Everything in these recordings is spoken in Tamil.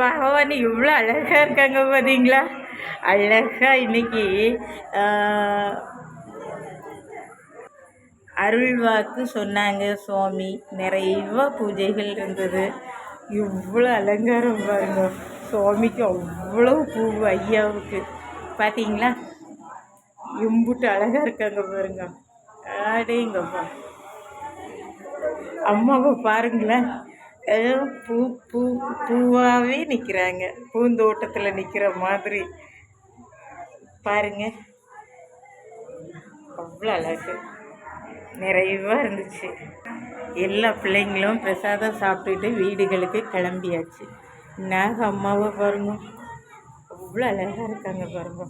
பகவான் இவ்வளோ அழகாக இருக்காங்க பார்த்தீங்களா? அழகாக இன்னைக்கு அருள்வாக்கு சொன்னாங்க சுவாமி. நிறைய பூஜைகள் இருந்தது. இவ்வளோ அலங்காரம் பாருங்க. சுவாமிக்கு அவ்வளோ பூ ஐயாவுக்கு. பார்த்தீங்களா? எம்புட்டு அழகாக இருக்காங்க பாருங்க. ஆடேங்கப்பா அம்மாவை பாருங்களேன். பூ பூ பூவாகவே நிற்கிறாங்க பூந்தோட்டத்தில் நிற்கிற மாதிரி. பாருங்க. அவ்வளோ அழகு. நிறைவாக இருந்துச்சு. எல்லா பிள்ளைங்களும் பிரசாதம் சாப்பிட்டுட்டு வீடுகளுக்கு கிளம்பியாச்சு. நாக அம்மாவை பாருங்க. அவ்வளோ அழகாக இருக்காங்க பாருங்க.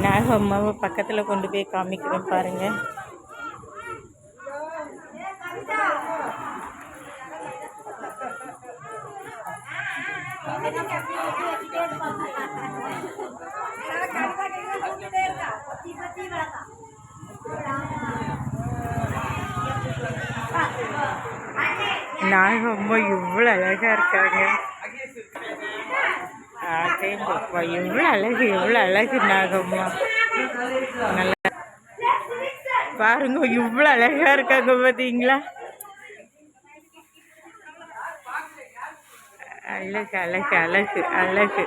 நாக அம்மாவை பக்கத்தில் கொண்டு போய் காமிக்கிறேன் பாருங்கள் நாகம்மா இவ்வளோ அழகாக இருக்காங்க. அதேங்கப்பா எவ்வளோ அழகு எவ்வளோ அழகு நாகம்மா. நல்லா பாருங்க இவ்வளோ அழகாக இருக்காங்க பார்த்தீங்களா அழகு அழகு அழகு அழகு